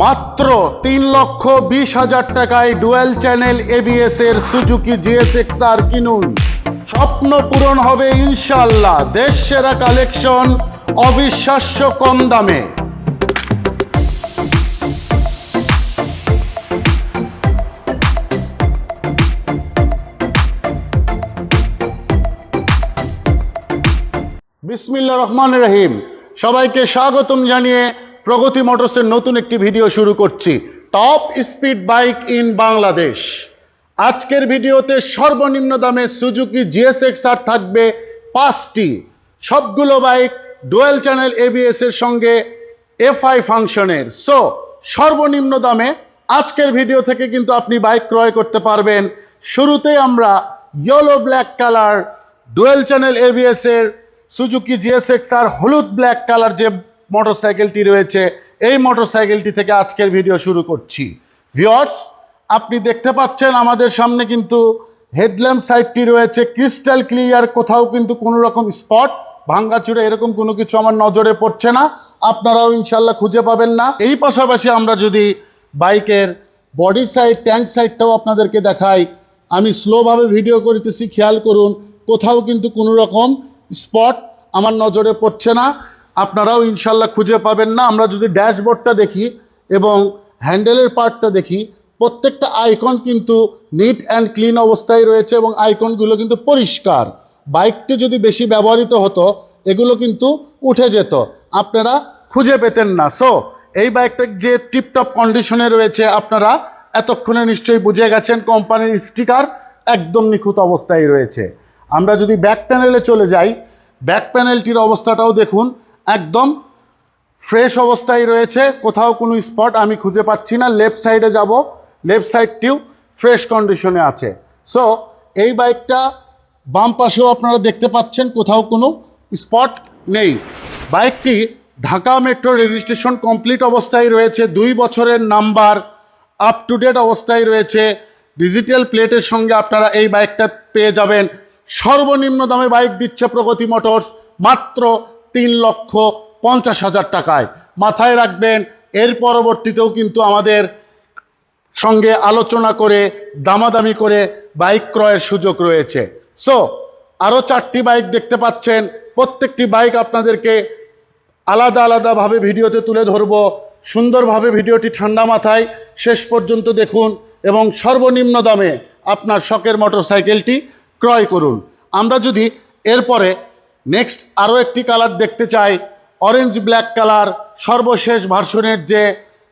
মাত্র তিন লক্ষ বিশ হাজার টাকায় ডুয়েল চ্যানেল এবিএস এর সুজুকি জিএসএক্স আর কিনুন। স্বপ্ন পূরণ হবে ইনশাল্লাহ দেশ সেরা কালেকশন অবিশ্বাস্য কম দামে। বিসমিল্লা রহমান রহিম। সবাইকে স্বাগতম জানিয়ে প্রগতি মোটরসের নতুন একটি ভিডিও শুরু করছি। Top speed bike in Bangladesh. আজকের ভিডিওতে সর্বনিম্ন দামে সুজুকি জিএসএক্স আর থাকবে পাঁচটি। সবগুলো বাইক ডুয়েল চ্যানেল এবিএস এর সঙ্গে এফআই ফাংশনের। সো সর্বনিম্ন দামে আজকের ভিডিও থেকে কিন্তু আপনি বাইক ক্রয় করতে পারবেন। শুরুতেই আমরা yellow black colour, dual channel ABS এর সুজুকি জিএসএক্স আর হলুদ ব্ল্যাক কালার যে মোটরসাইকেলটি রয়েছে। এই মোটরসাইকেলটি থেকে আজকের ভিডিও শুরু করছি। ভিওর্স আপনি দেখতে পাচ্ছেন আমাদের সামনে কিন্তু হেডল্যাম্প সাইডটি রয়েছে। ক্রিস্টাল ক্লিয়ার, কোথাও কিন্তু কোনো রকম স্পট ভাঙ্গাচুরে এরকম কোনো কিছু আমার নজরে পড়ছে না। আপনারাও ইনশাল্লাহ খুঁজে পাবেন না। এই পাশাপাশি আমরা যদি বাইকের বডি সাইড, ট্যাঙ্ক সাইডটাও আপনাদেরকে দেখাই, আমি স্লোভাবে ভিডিও করিতেছি। খেয়াল করুন, কোথাও কিন্তু কোনো রকম স্পট আমার নজরে পড়ছে না। আপনারাও ইনশাল্লাহ খুঁজে পাবেন না। আমরা যদি ড্যাশবোর্ডটা দেখি এবং হ্যান্ডেলের পার্টটা দেখি, প্রত্যেকটা আইকন কিন্তু নিট অ্যান্ড ক্লিন অবস্থায় রয়েছে এবং আইকনগুলো কিন্তু পরিষ্কার। বাইকটি যদি বেশি ব্যবহৃত হতো, এগুলো কিন্তু উঠে যেত। আপনারা খুঁজে পেতেন না। সো এই বাইকটা যে টিপটপ কন্ডিশনে রয়েছে, আপনারা এতক্ষণে নিশ্চয়ই বুঝে গেছেন কোম্পানির স্টিকার একদম নিখুঁত অবস্থায় রয়েছে। আমরা যদি ব্যাক প্যানেলে চলে যাই, ব্যাক প্যানেলটির অবস্থাটাও দেখুন। একদম ফ্রেশ অবস্থায় রয়েছে। কোথাও কোনো স্পট আমি খুঁজে পাচ্ছি না। লেফট সাইডে যাব। লেফট সাইডটিও ফ্রেশ কন্ডিশনে আছে। সো এই বাইকটা বাম পাশেও আপনারা দেখতে পাচ্ছেন, কোথাও কোনো স্পট নেই। বাইকটি ঢাকা মেট্রো রেজিস্ট্রেশন কমপ্লিট অবস্থায় রয়েছে। দুই বছরের নাম্বার আপ টু ডেট অবস্থায় রয়েছে। ডিজিটাল প্লেটের সঙ্গে আপনারা এই বাইকটা পেয়ে যাবেন। সর্বনিম্ন দামে বাইক দিচ্ছে প্রগতি মোটরস মাত্র তিন লক্ষ পঞ্চাশ হাজার টাকায়। মাথায় রাখবেন, এর পরবর্তীতেও কিন্তু আমাদের সঙ্গে আলোচনা করে, দামাদামি করে বাইক ক্রয়ের সুযোগ রয়েছে। সো আরও চারটি বাইক দেখতে পাচ্ছেন। প্রত্যেকটি বাইক আপনাদেরকে আলাদা আলাদাভাবে ভিডিওতে তুলে ধরবো। সুন্দরভাবে ভিডিওটি ঠান্ডা মাথায় শেষ পর্যন্ত দেখুন এবং সর্বনিম্ন দামে আপনার শখের মোটরসাইকেলটি ক্রয় করুন। আমরা যদি এরপরে নেক্সট আরও একটি কালার দেখতে চাই অরেঞ্জ ব্ল্যাক কালার সর্বশেষ ভার্সনের যে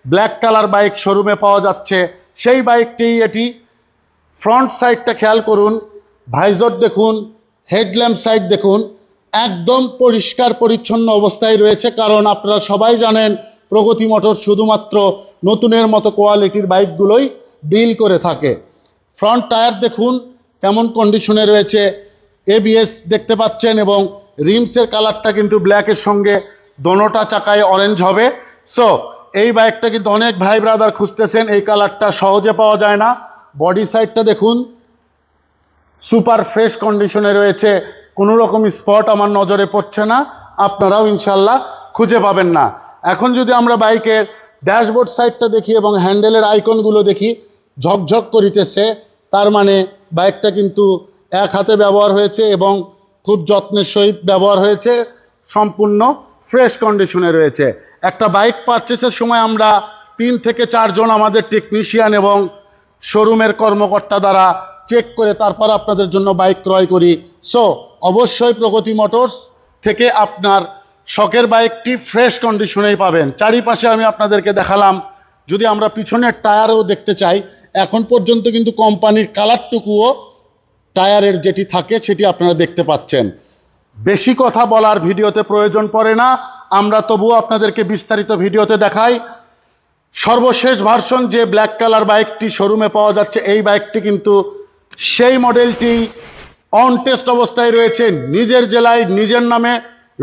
ব্ল্যাক কালার বাইক শোরুমে পাওয়া যাচ্ছে, সেই বাইকটি এটি ফ্রন্ট সাইডটা খেয়াল করুন ভাইজর দেখুন হেডল্যাম্প সাইড দেখুন, একদম পরিষ্কার পরিচ্ছন্ন অবস্থায় রয়েছে, কারণ আপনারা সবাই জানেন প্রগতি মোটর শুধুমাত্র নতুনের মতো কোয়ালিটির বাইকগুলোই ডিল করে থাকে। ফ্রন্ট টায়ার দেখুন, কেমন কন্ডিশনে রয়েছে এবিএস দেখতে পাচ্ছেন এবং রিমসের কালারটা কিন্তু ব্ল্যাকের সঙ্গে দোনোটা চাকায় অরেঞ্জ হবে। সো এই বাইকটা কিন্তু অনেক ভাই ব্রাদার খুঁজতেছেন, এই কালারটা সহজে পাওয়া যায় না। বডি সাইডটা দেখুন সুপার ফ্রেশ কন্ডিশনে রয়েছে, কোনো রকম স্পট আমার নজরে পড়ছে না, আপনারাও ইনশাল্লাহ খুঁজে পাবেন না। এখন যদি আমরা বাইকের ড্যাশবোর্ড সাইডটা দেখি এবং হ্যান্ডেলের আইকনগুলো দেখি, ঝকঝক করিতেছে, তার মানে বাইকটা কিন্তু এক হাতে ব্যবহার হয়েছে এবং খুব যত্নের সহিত ব্যবহার হয়েছে, সম্পূর্ণ ফ্রেশ কন্ডিশনে রয়েছে। একটা বাইক পারচেসের সময় আমরা তিন থেকে চারজন আমাদের টেকনিশিয়ান এবং শোরুমের কর্মকর্তা দ্বারা চেক করে তারপর আপনাদের জন্য বাইক ক্রয় করি। সো অবশ্যই প্রগতি মোটরস থেকে আপনার শখের বাইকটি ফ্রেশ কন্ডিশনেই পাবেন। চারিপাশে আমি আপনাদেরকে দেখালাম, যদি আমরা পিছনের টায়ারও দেখতে চাই, এখন পর্যন্ত কিন্তু কোম্পানির কালারটুকুও টায়ারের যেটি থাকে সেটি আপনারা দেখতে পাচ্ছেন। বেশি কথা বলার ভিডিওতে প্রয়োজন পড়ে না। আমরা তবুও আপনাদেরকে বিস্তারিত ভিডিওতে দেখাই। সর্বশেষ ভার্সন যে ব্ল্যাক কালার বাইকটি শোরুমে পাওয়া যাচ্ছে, এই বাইকটি কিন্তু সেই মডেলটি অন টেস্ট অবস্থায় রয়েছে। নিজের জেলায় নিজের নামে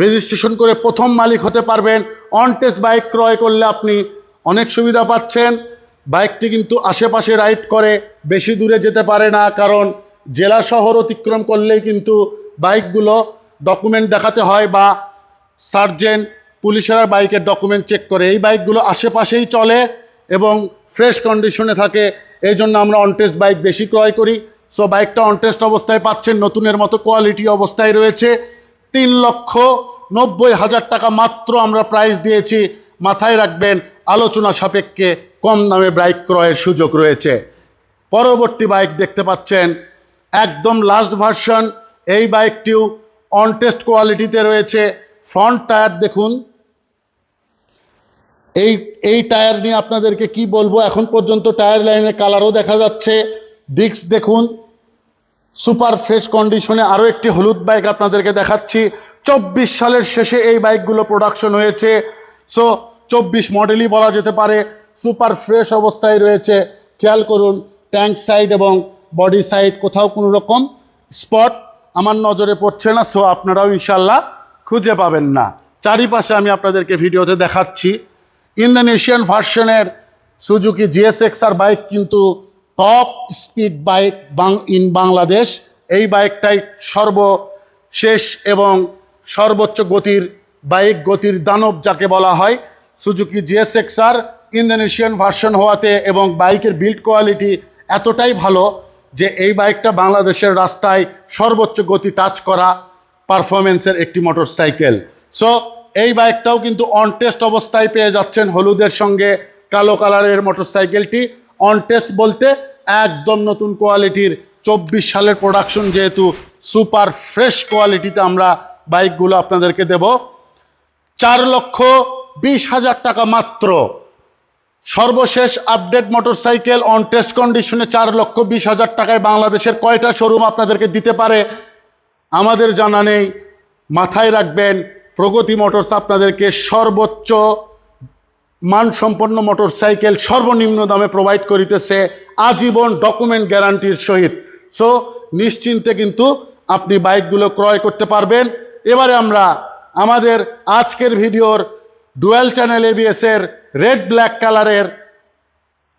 রেজিস্ট্রেশন করে প্রথম মালিক হতে পারবেন। অন টেস্ট বাইক ক্রয় করলে আপনি অনেক সুবিধা পাচ্ছেন। বাইকটি কিন্তু আশেপাশে রাইড করে, বেশি দূরে যেতে পারে না কারণ জেলা শহর অতিক্রম করলেই কিন্তু বাইকগুলো ডকুমেন্ট দেখাতে হয় বা সার্জেন্ট পুলিশেরা বাইকের ডকুমেন্ট চেক করে। এই বাইকগুলো আশেপাশেই চলে এবং ফ্রেশ কন্ডিশনে থাকে। এই জন্য আমরা অনটেস্ট বাইক বেশি ক্রয় করি। সো বাইকটা অনটেস্ট অবস্থায় পাচ্ছেন, নতুনের মতো কোয়ালিটি অবস্থায় রয়েছে। তিন লক্ষ নব্বই হাজার টাকা মাত্র আমরা প্রাইস দিয়েছি। মাথায় রাখবেন, আলোচনা সাপেক্ষে কম দামে বাইক ক্রয়ের সুযোগ রয়েছে। পরবর্তী বাইক দেখতে পাচ্ছেন একদম লাস্ট ভার্সন এই বাইকটিও অনটেস্ট কোয়ালিটিতে রয়েছে। ফ্রন্ট টায়ার দেখুন। এই এই টায়ার নিয়ে আপনাদেরকে কি বলব? এখন পর্যন্ত টায়ার লাইনের কালারও দেখা যাচ্ছে। ডিস্ক দেখুন। সুপার ফ্রেশ কন্ডিশনে আরও একটি হলুদ বাইক আপনাদেরকে দেখাচ্ছি। চব্বিশ সালের শেষে এই বাইকগুলো প্রোডাকশন হয়েছে। সো চব্বিশ মডেলই বলা যেতে পারে। সুপার ফ্রেশ অবস্থায় রয়েছে। খেয়াল করুন ট্যাঙ্ক সাইড এবং বডি সাইড কোথাও কোনো রকম স্পট আমার নজরে পড়ছে না সো আপনারাও ইনশাল্লাহ খুঁজে পাবেন না। চারিপাশে আমি আপনাদেরকে ভিডিওতে দেখাচ্ছি। ইন্দোনেশিয়ান ভার্সনের সুজুকি জিএসএক্স আর বাইক কিন্তু টপ স্পিড বাইক বাং ইন বাংলাদেশ। এই বাইকটাই সর্বশেষ এবং সর্বোচ্চ গতির বাইক গতির দানব যাকে বলা হয়, Suzuki GSX R Indonesian version হওয়াতে এবং বাইকের বিল্ড কোয়ালিটি এতটাই ভালো যে এই বাইকটা বাংলাদেশের রাস্তায় সর্বোচ্চ গতি টাচ করা পারফরমেন্সের একটি মোটরসাইকেল সো এই বাইকটাও কিন্তু অন টেস্ট অবস্থায় পেয়ে যাচ্ছেন হলুদের সঙ্গে কালো কালারের মোটরসাইকেলটি অন টেস্ট বলতে একদম নতুন কোয়ালিটির চব্বিশ সালের প্রোডাকশন যেহেতু সুপার ফ্রেশ কোয়ালিটিতে আমরা বাইকগুলো আপনাদেরকে দেব। চার লক্ষ বিশ হাজার টাকা মাত্র সর্বশেষ আপডেট মোটরসাইকেল অন টেস্ট কন্ডিশনে চার লক্ষ বিশ হাজার টাকায় বাংলাদেশের কয়টা শোরুম আপনাদেরকে দিতে পারে, আমাদের জানা নেই। মাথায় রাখবেন, প্রগতি মোটরস আপনাদেরকে সর্বোচ্চ মানসম্পন্ন মোটরসাইকেল সর্বনিম্ন দামে প্রোভাইড করিতেছে, আজীবন ডকুমেন্ট গ্যারান্টির সহিত। সো নিশ্চিন্তে কিন্তু আপনি বাইকগুলো ক্রয় করতে পারবেন। এবারে আমরা আমাদের আজকের ভিডিওর ডুয়েল চ্যানেল এবিএস এর রেড ব্ল্যাক কালারের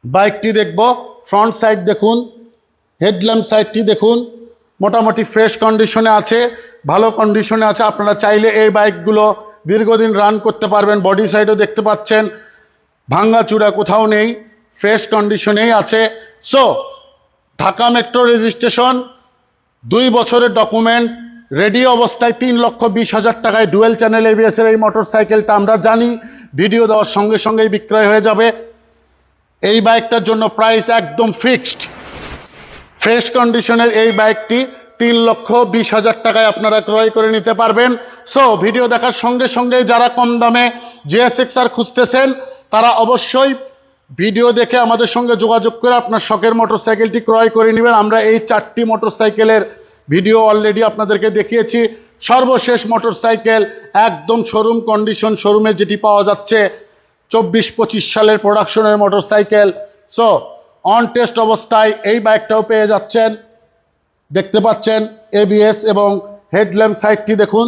বাইকটি দেখব। ফ্রন্ট সাইড দেখুন হেডল্যাম্প সাইডটি দেখুন। মোটামুটি ফ্রেশ কন্ডিশনে আছে, ভালো কন্ডিশনে আছে। আপনারা চাইলে এই বাইকগুলো দীর্ঘদিন রান করতে পারবেন। বডি সাইডও দেখতে পাচ্ছেন ভাঙ্গাচূড়া কোথাও নেই ফ্রেশ কন্ডিশনেই আছে। সো ঢাকা মেট্রো রেজিস্ট্রেশন দুই বছরের ডকুমেন্ট রেডি অবস্থায় তিন লক্ষ বিশ হাজার টাকায় ডুয়েল চ্যানেল এবিএসের এই মোটরসাইকেলটা আমরা জানি। ভিডিও দেওয়ার সঙ্গে সঙ্গেই বিক্রয় হয়ে যাবে। এই বাইকটার জন্য প্রাইস একদম ফিক্সড ফ্রেশ কন্ডিশনের এই বাইকটি তিন লক্ষ বিশ হাজার টাকায় আপনারা ক্রয় করে নিতে পারবেন। সো ভিডিও দেখার সঙ্গে সঙ্গে যারা কম দামে জিএসএক্স আর খুঁজতেছেন, তারা অবশ্যই ভিডিও দেখে আমাদের সঙ্গে যোগাযোগ করে আপনার শখের মোটরসাইকেলটি ক্রয় করে নেবেন। আমরা এই চারটি মোটরসাইকেলের ভিডিও অলরেডি আপনাদেরকে দেখিয়েছি। সর্বশেষ মোটরসাইকেল একদম শোরুম কন্ডিশন শোরুমে যেটি পাওয়া যাচ্ছে চব্বিশ পঁচিশ সালের প্রোডাকশনের মোটরসাইকেল। সো অন টেস্ট অবস্থায় এই বাইকটাও পেয়ে যাচ্ছেন। দেখতে পাচ্ছেন এবিএস এবং হেডল্যাম্প সাইডটি দেখুন।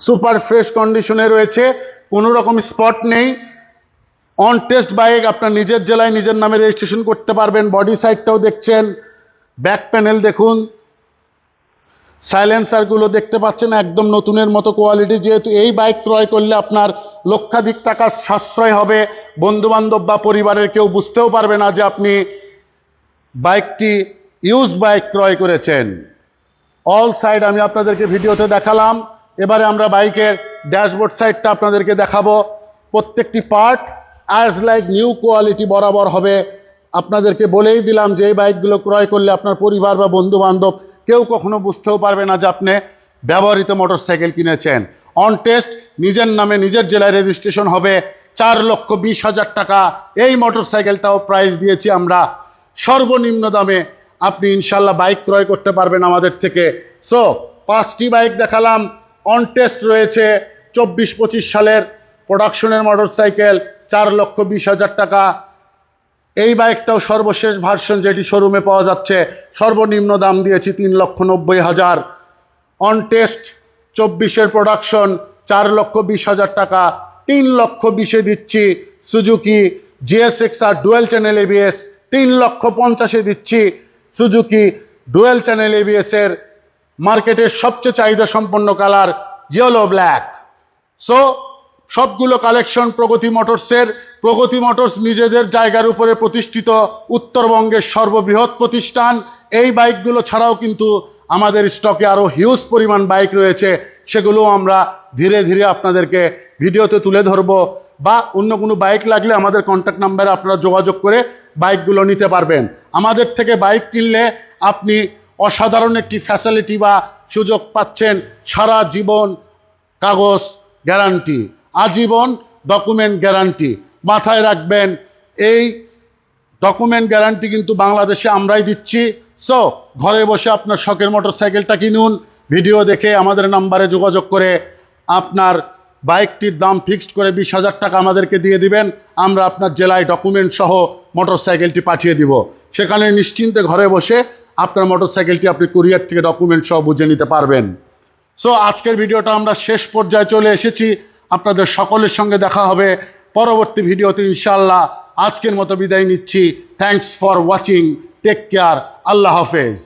সুপার ফ্রেশ কন্ডিশনে রয়েছে, কোনো রকম স্পট নেই। অন টেস্ট বাইক আপনার নিজের জেলায় নিজের নামে রেজিস্ট্রেশন করতে পারবেন। বডি সাইডটাও দেখছেন। ব্যাক প্যানেল দেখুন। সাইলেন্সারগুলো দেখতে পাচ্ছেন একদম নতুনের মতো কোয়ালিটি, যেহেতু এই বাইক ক্রয় করলে আপনার লক্ষাধিক টাকা সাশ্রয় হবে। বন্ধুবান্ধব বা পরিবারের কেউ বুঝতেও পারবে না যে আপনি বাইকটি ইউজ বাইক ক্রয় করেছেন। অল সাইড আমি আপনাদেরকে ভিডিওতে দেখালাম। এবারে আমরা বাইকের ড্যাশবোর্ড সাইডটা আপনাদেরকে দেখাবো। প্রত্যেকটি part as like new quality বরাবর হবে। আপনাদেরকে বলেই দিলাম যে এই বাইকগুলো ক্রয় করলে আপনার পরিবার বা বন্ধু বান্ধব কেউ কখনো বুঝতেও পারবে না যে আপনি ব্যবহৃত মোটরসাইকেল কিনেছেন। অন টেস্ট নিজের নামে নিজের জেলায় রেজিস্ট্রেশন হবে। চার লক্ষ বিশ হাজার টাকা এই মোটরসাইকেলটাও প্রাইস দিয়েছি আমরা। সর্বনিম্ন দামে আপনি ইনশাল্লাহ বাইক ক্রয় করতে পারবেন আমাদের থেকে। সো পাঁচটি বাইক দেখালাম। অন টেস্ট রয়েছে চব্বিশ পঁচিশ সালের প্রোডাকশনের মোটরসাইকেল, চার লক্ষ বিশ হাজার টাকা। এই বাইকটাও সর্বশেষ ভার্সন যেটি শোরুমে পাওয়া যাচ্ছে, সর্বনিম্ন দাম দিয়েছি তিন লক্ষ নব্বই হাজার। অন টেস্ট চব্বিশের প্রোডাকশন চার লক্ষ বিশ হাজার টাকা, তিন লক্ষ বিশে দিচ্ছি Suzuki GSX R dual channel ABS তিন লক্ষ পঞ্চাশে দিচ্ছি সুজুকি ডুয়েল চ্যানেল এবিএস এর মার্কেটের সবচেয়ে চাহিদা সম্পন্ন কালার ইয়েলো ব্ল্যাক সো সবগুলো কালেকশন প্রগতি মোটরসের প্রগতি মোটরস নিজেদের জায়গার উপরে প্রতিষ্ঠিত উত্তরবঙ্গের সর্ববৃহৎ প্রতিষ্ঠান। এই বাইকগুলো ছাড়াও কিন্তু আমাদের স্টকে আরও হিউজ পরিমাণ বাইক রয়েছে। সেগুলো আমরা ধীরে ধীরে আপনাদেরকে ভিডিওতে তুলে ধরবো বা অন্য কোনো বাইক লাগলে আমাদের কন্ট্যাক্ট নাম্বারে আপনারা যোগাযোগ করে বাইকগুলো নিতে পারবেন। আমাদের থেকে বাইক কিনলে আপনি অসাধারণ একটি ফ্যাসিলিটি বা সুযোগ পাচ্ছেন সারা জীবন কাগজ গ্যারান্টি আজীবন ডকুমেন্ট গ্যারান্টি মাথায় রাখবেন, এই ডকুমেন্ট গ্যারান্টি কিন্তু বাংলাদেশে আমরাই দিচ্ছি। সো ঘরে বসে আপনার শখের মোটরসাইকেলটা কিনুন ভিডিও দেখে আমাদের নাম্বারে যোগাযোগ করে আপনার বাইকটির দাম ফিক্সড করে বিশ হাজার টাকা আমাদেরকে দিয়ে দিবেন, আমরা আপনার জেলায় ডকুমেন্ট সহ মোটরসাইকেলটি পাঠিয়ে দিব। সেখানে নিশ্চিন্তে ঘরে বসে আপনার মোটরসাইকেলটি আপনি কুরিয়ার থেকে ডকুমেন্ট সহ বুঝে নিতে পারবেন। সো আজকের ভিডিওটা আমরা শেষ পর্যায়ে চলে এসেছি। আপনাদের সকলের সঙ্গে দেখা হবে। পরবর্তী ভিডিওতে ইনশাল্লাহ আজকের মতো বিদায় নিচ্ছি। Thanks for watching take care আল্লাহ হাফেজ।